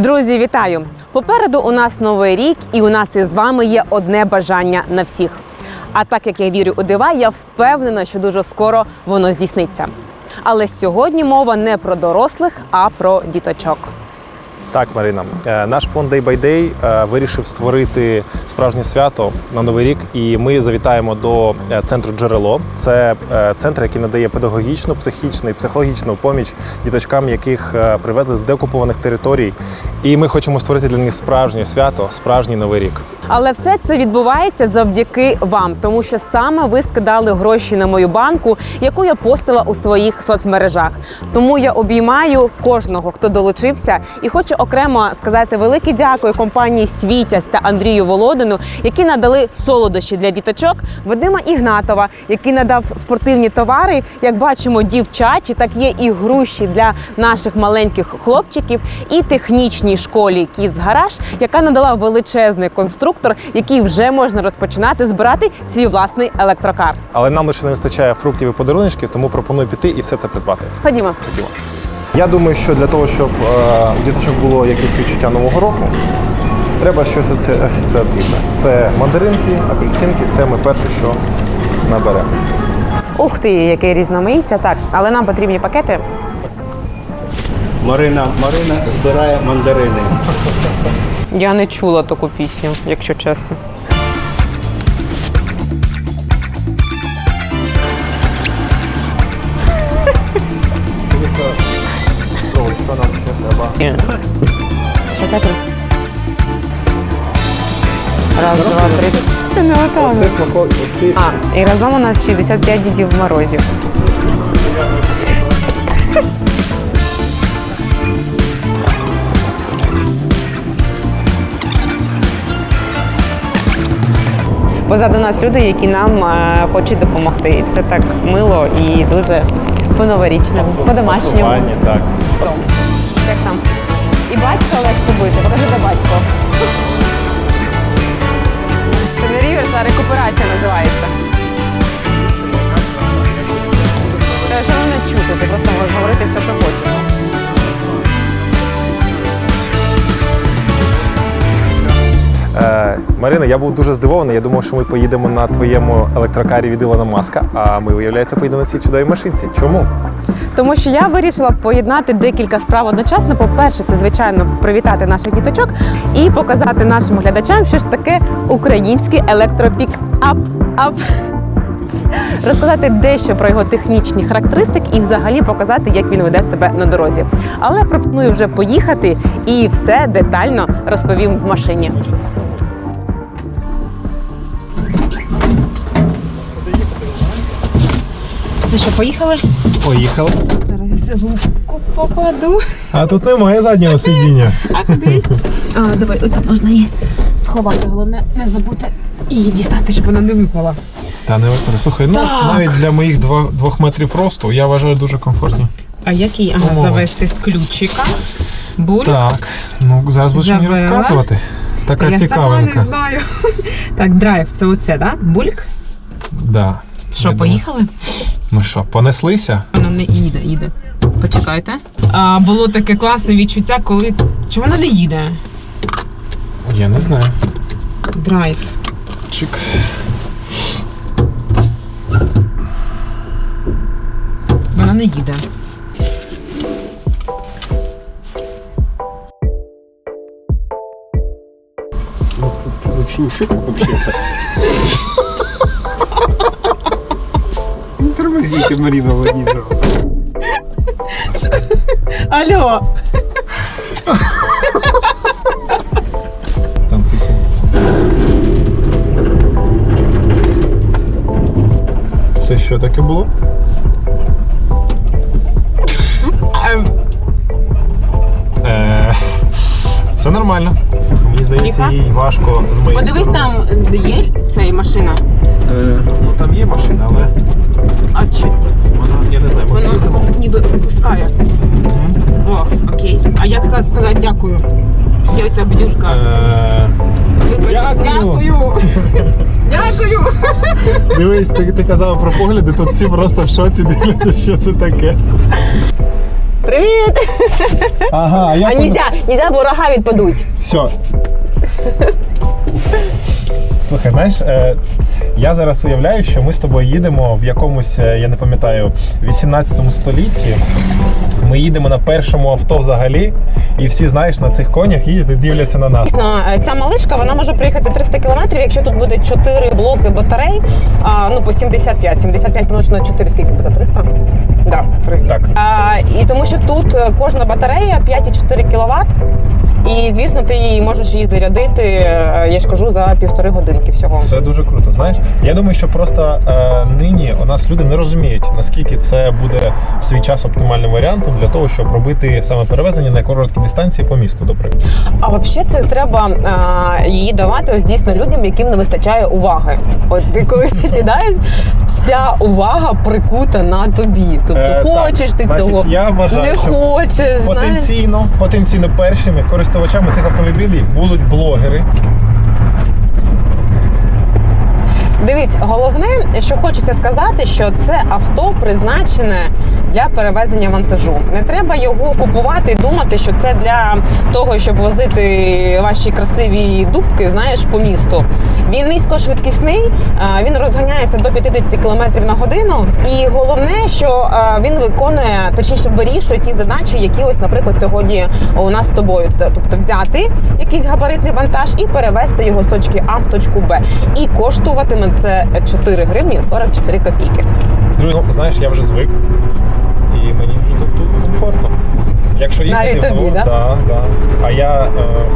Друзі, вітаю! Попереду у нас новий рік, і у нас із вами є одне бажання на всіх. А так як я вірю у дива, я впевнена, що дуже скоро воно здійсниться. Але сьогодні мова не про дорослих, а про діточок. Так, Марина, Е, наш фонд Day by Day е, вирішив створити справжнє свято на новий рік, і ми завітаємо до е, центру Джерело. Це центр, який надає педагогічну, психічну і психологічну поміч діточкам, яких привезли з деокупованих територій. І ми хочемо створити для них справжнє свято, справжній новий рік. Але все це відбувається завдяки вам, тому що саме ви скидали гроші на мою банку, яку я постила у своїх соцмережах. Тому я обіймаю кожного, хто долучився, і хочу окремо сказати велике дякую компанії Світязь та Андрію Володину, які надали солодощі для діточок, Вадима Ігнатова, який надав спортивні товари. Як бачимо, дівчачі, так є і груші для наших маленьких хлопчиків, і технічній школі Kids Garage, яка надала величезний конструктор, який вже можна розпочинати збирати свій власний електрокар. Але нам лише не вистачає фруктів і подаруночків, тому пропоную піти і все це придбати. Ходімо. Ходімо. Я думаю, що для того, щоб е, у діточок було якесь відчуття нового року, треба щось асоціативне. Це мандаринки, апельсинки, це ми перше, що наберемо. Ух ти, який різноманіття. Так, але нам потрібні пакети. Марина, Марина збирає мандарини. Я не чула таку пісню, якщо чесно. Що нам ще треба? Що? Раз, два, три. Це не смако, оці А, і разом у нас 65 дідів морозів. Позаду нас люди, які нам е, хочуть допомогти. Це так мило і дуже по-новорічному, по-домашньому. так. Як там? І батько Олег побити, покажи де батько. Це не рівер, а рекуперація називається. Марина, я був дуже здивований. Я думав, що ми поїдемо на твоєму електрокарі від Ілона Маска, а ми, виявляється, поїдемо на цій чудовій машинці. Чому? Тому що я вирішила поєднати декілька справ одночасно. По-перше, це звичайно привітати наших діточок і показати нашим глядачам, що ж таке український електропік-ап. Ап. Розказати дещо про його технічні характеристики і взагалі показати, як він веде себе на дорозі. Але пропоную вже поїхати і все детально розповім в машині. Ну що, поїхали? Поїхали. Зараз я сумку покладу. А тут немає заднього сидіння. А куди? А, давай, тут можна її сховати. Головне не забути її дістати, щоб вона не випала. Та не випаде. Слухай, ну Так. навіть для моїх двох метрів росту я вважаю дуже комфортні. А який? Ага, завести з ключика. Буль. Так, ну зараз будеш мені розказувати. Така Я сама цікавинка. не знаю. Так, драйв, це оце, да? Бульк. Да. Що, Я думаю. поїхали? Ну що, понеслися? Вона не їде, їде. Почекайте. А, було таке класне відчуття, коли. Чого вона не їде? Я не знаю. Драйв. Чик. Вона не їде. Ручничок вообще-то. Тормозите, Марина Владимировна. Алло! Там тихо. Це що таке було? Е, Все нормально. Мені здається, їй важко з моєї Подивись, сторони. там є ця машина. Е, ну там є машина, але А чи вона, я не знаю, воно нас ніби випускає. Мгм. О, окей. А як сказати дякую? Є оця бдюлька. Е, дякую. Дякую. Дивись, ти, ти казав про погляди, тут всі просто в шоці дивляться, що це таке. Привіт! Ага, я А нельзя, нельзя, бо рога відпадуть. Все. Слухай, знаєш, е, я зараз уявляю, що ми з тобою їдемо в якомусь, е, я не пам'ятаю, 18 столітті. Ми їдемо на першому авто взагалі, і всі, знаєш, на цих конях їдуть і дивляться на нас. Дійсно, е, ця малишка вона може проїхати 300 кілометрів, якщо тут буде 4 блоки батарей, а, ну по 75. 75 помножити на 4, скільки буде? 300? Да, 300. Так. А, і тому що тут е, кожна батарея 5,4 кВт. І звісно, ти її можеш її зарядити, е, я ж кажу, за півтори годинки всього. Це дуже круто. Знаєш, я думаю, що просто е, нині у нас люди не розуміють, наскільки це буде в свій час оптимальним варіантом для того, щоб робити саме перевезення на короткі дистанції по місту, до прикладу. А взагалі це треба а, її давати ось дійсно людям, яким не вистачає уваги. От ти коли сідаєш, вся увага прикута на тобі. Тобто Е, так. хочеш ти Значить, цього, я вважаю, не що хочеш. знаєш. Потенційно, потенційно першими користувачами цих автомобілів будуть блогери. Дивіться, головне, що хочеться сказати, що це авто призначене для перевезення вантажу. Не треба його купувати і думати, що це для того, щоб возити ваші красиві дубки, знаєш, по місту. Він низькошвидкісний, він розганяється до 50 км на годину. І головне, що він виконує, точніше, вирішує ті задачі, які ось, наприклад, сьогодні у нас з тобою. Тобто взяти якийсь габаритний вантаж і перевезти його з точки А в точку Б. І коштуватиме це 4 гривні 44 копійки. Друзі, ну, знаєш, я вже звик. І мені вже тут, тут комфортно. Якщо їхати, Навіть тобі, то, да? да, да. А я е,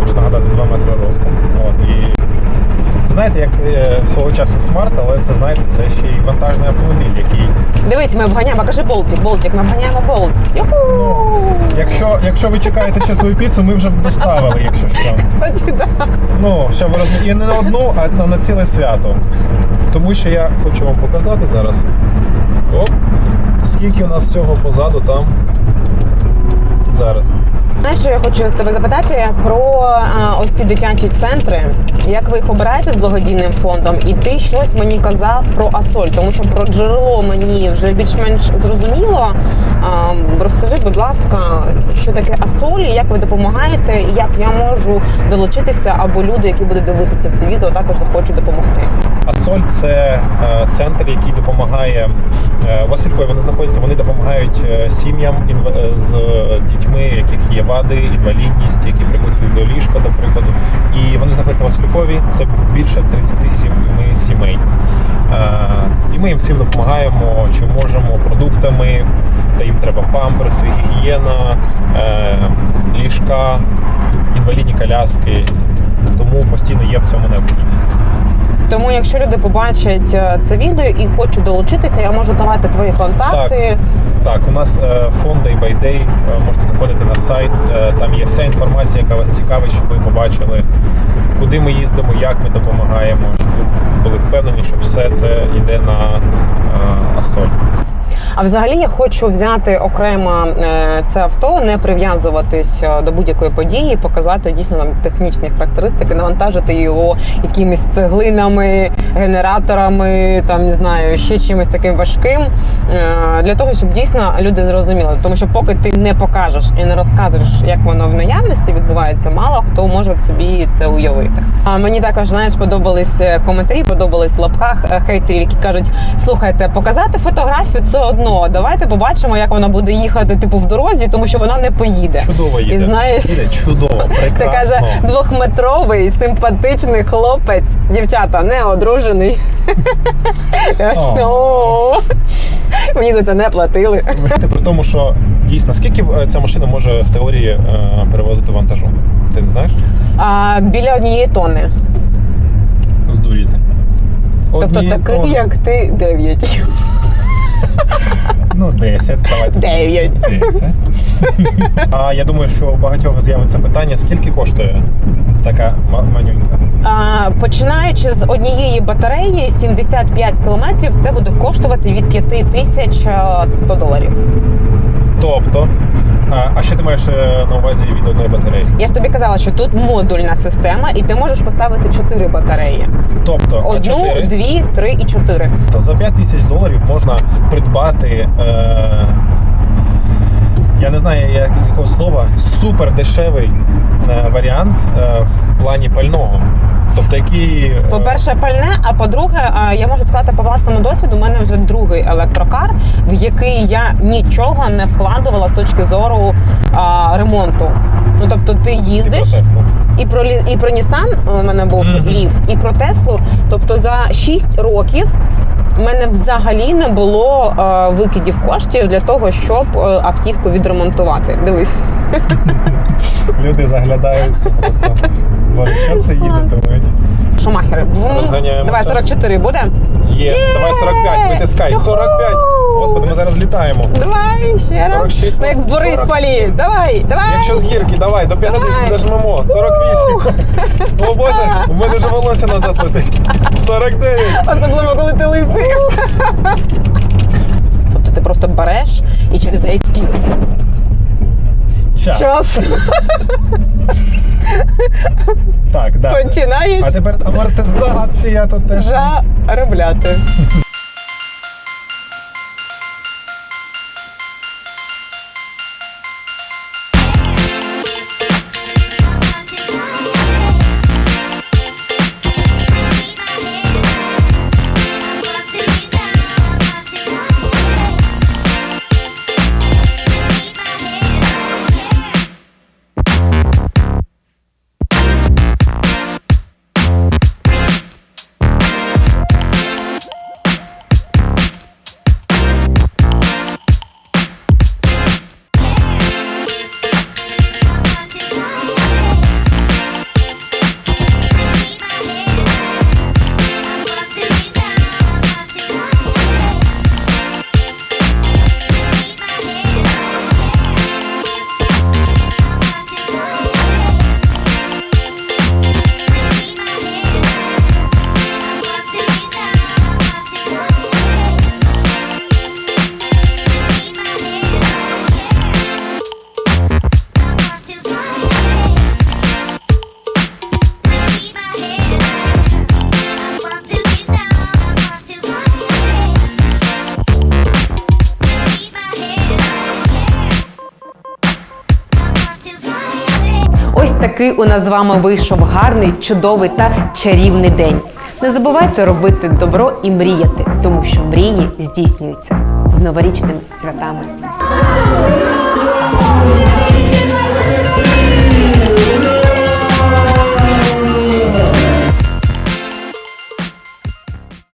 хочу нагадати 2 метри росту. От, і це знаєте, як е, свого часу смарт, але це знаєте, це ще й вантажний автомобіль, який Дивись, ми обганяємо, кажи Болтик, Болтик, ми обганяємо Болт. Юху! Ну, Якщо, якщо ви чекаєте ще свою піцу, ми вже б доставили, якщо що. Кстати, да. Ну, щоб ви розуміли, і не на одну, а на- на ціле свято. Тому що я хочу вам показати зараз. Оп, скільки у нас всього позаду там. Зараз. Знаєш, що я хочу тебе запитати про а, ось ці дитячі центри. Як ви їх обираєте з благодійним фондом? І ти щось мені казав про Асоль, тому що про джерело мені вже більш-менш зрозуміло. А, розкажи, будь ласка, що таке Асоль, і як ви допомагаєте, і як я можу долучитися, або люди, які будуть дивитися це відео, також захочуть допомогти. Асоль це е, центр, який допомагає е, Василькові. Вони знаходяться, вони допомагають е, сім'ям е, з дітьми, яких є вади, інвалідність, які прикуті до ліжка, до прикладу. І вони знаходяться в Василькові. Це більше 37 сімей. Е, І ми їм всім допомагаємо, чи можемо продуктами, та їм треба памперси, гігієна, е, ліжка, інвалідні коляски. Тому постійно є в цьому необхідність. Тому, якщо люди побачать е, це відео і хочуть долучитися, я можу давати твої контакти. Так, у нас е, фонд Day by Day, е, можете заходити на сайт, е, там є вся інформація, яка вас цікавить, щоб ви побачили, куди ми їздимо, як ми допомагаємо, щоб ви були впевнені, що все це йде на Асоль. А взагалі я хочу взяти окремо це авто, не прив'язуватись до будь-якої події, показати дійсно нам технічні характеристики, навантажити його якимись цеглинами, генераторами, там не знаю, ще чимось таким важким. Для того, щоб дійсно люди зрозуміли. Тому що поки ти не покажеш і не розкажеш, як воно в наявності відбувається, мало хто може собі це уявити. А мені також знаєш, подобались е, коментарі, подобались в лапках е, хейтерів, які кажуть: слухайте, показати фотографію це одно. Давайте побачимо, як вона буде їхати, типу, в дорозі, тому що вона не поїде. Чудово їде. І знаєш- Їде чудово, прекрасно. Це каже двохметровий симпатичний хлопець. Дівчата, не одружений. Мені за це не платили. При тому, що дійсно, скільки е, ця машина може в теорії е, перевозити вантажу? Ти не знаєш? А, біля однієї тонни. Здуріти. Тобто тонни. як ти, дев'ять. Ну, 10, давайте. Дев'ять. 10. А я думаю, що у багатьох з'явиться питання, скільки коштує така манюнька? А, починаючи з однієї батареї 75 кілометрів, це буде коштувати від 5100 доларів. Тобто, а, що ти маєш е, на увазі від одної батареї? Я ж тобі казала, що тут модульна система, і ти можеш поставити 4 батареї: Тобто, одну, а 4, дві, три і чотири. то за 5 тисяч доларів можна придбати. Е, я не знаю якого слова, супер дешевий е, варіант е, в плані пального. Тобто, який е, По-перше, пальне, а по-друге, я можу сказати по власному досвіду, у мене вже другий електрокар, в який я нічого не вкладувала з точки зору а, ремонту. Ну тобто, ти і про їздиш і про Лі- і про Nissan у мене був Мгм. лів, і про Теслу. Тобто за 6 років. У мене взагалі не було е, викидів коштів для того, щоб е, автівку відремонтувати. Дивись, Люди заглядаються просто. Боже, що це їде, думають. шумахери. Розганяємося. Давай 44 буде. Є, давай 45, витискай, 45. Господи, ми зараз літаємо. Давай ще раз. 46, Ми як в Борисполі. 47. Давай, давай. Якщо з гірки, давай, до 50 Давай. дожмемо. 48. О Боже, у мене вже волосся назад летить. 49. Особливо, коли ти лисий. Тобто ти просто береш і через деякий Час. час Так, да. починаєш А тепер амортизація тут теж. заробляти. Такий у нас з вами вийшов гарний, чудовий та чарівний день. Не забувайте робити добро і мріяти, тому що мрії здійснюються з новорічними святами.